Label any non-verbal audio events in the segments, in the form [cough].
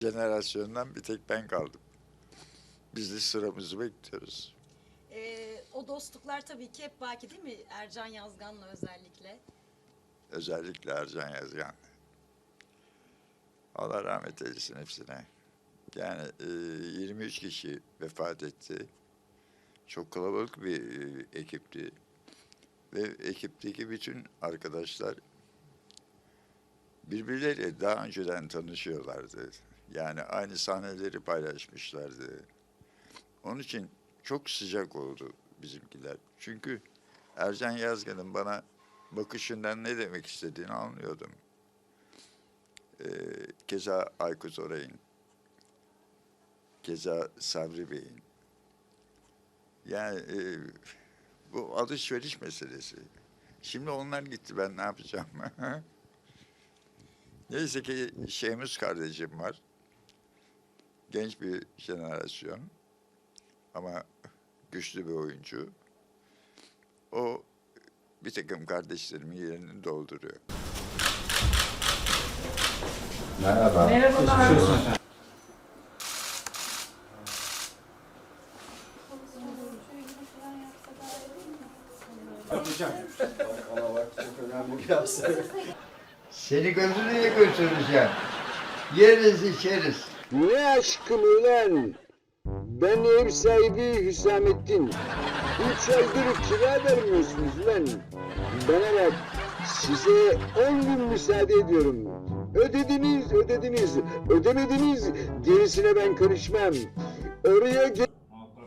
jenerasyondan bir tek ben kaldım. Biz de sıramızı bekliyoruz. Ee, o dostluklar tabii ki hep baki değil mi? Ercan Yazgan'la özellikle. Özellikle Ercan Yazgan. Allah rahmet eylesin hepsine. Yani e, 23 kişi vefat etti. Çok kalabalık bir e, ekipti. Ve ekipteki bütün arkadaşlar birbirleriyle daha önceden tanışıyorlardı. Yani aynı sahneleri paylaşmışlardı. Onun için çok sıcak oldu bizimkiler. Çünkü Ercan Yazgan'ın bana bakışından ne demek istediğini anlıyordum. Ee, keza Aykut Oray'ın, keza Sabri Bey'in. Yani e, bu alışveriş meselesi. Şimdi onlar gitti ben ne yapacağım? [laughs] Neyse ki Şemus kardeşim var. Genç bir jenerasyon ama güçlü bir oyuncu. O bir takım kardeşlerimin yerini dolduruyor. Merhaba. Ama bak çok önemli bir yapsa. Seni gözünüye götüreceğim. Yeriz içeriz. Ne aşkım ulan? Ben ev sahibi Hüsamettin. Üç aydır kira vermiyorsunuz lan. Bana bak, size on gün müsaade ediyorum. Ödediniz, ödediniz. Ödemediniz, gerisine ben karışmam. Oraya ge-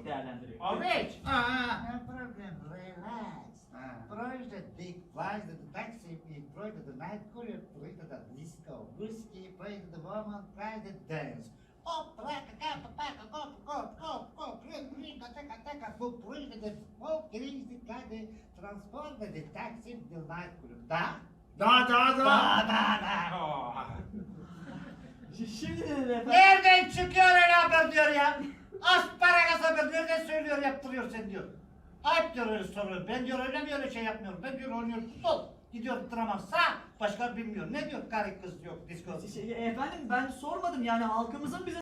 değerlendiriyor. Ahmet! No problem, relax. Projede dik Важдата такси и бройката най-кулият, бройката близка, близки, бройката вълман, the денс. Оп, рака, капа, пака, коп, коп, коп, коп, рин, ринка, тека, тека, коп, бройката, коп, грижди, каде, транспортните такси в най-кулият. Да? Да, да, да! Да, да, да! Şimdi de ben... Nereden çıkıyor öyle haber diyor ya? Asparagasa haber nereden söylüyor yaptırıyor. Ayıp diyor öyle soruyor. Ben diyor öyle mi öyle şey yapmıyorum. Ben diyor oynuyorum futbol. Gidiyor drama sağ. Başka bilmiyor. Ne diyor karı kız yok disko. Şey, efendim ben sormadım yani halkımızın bize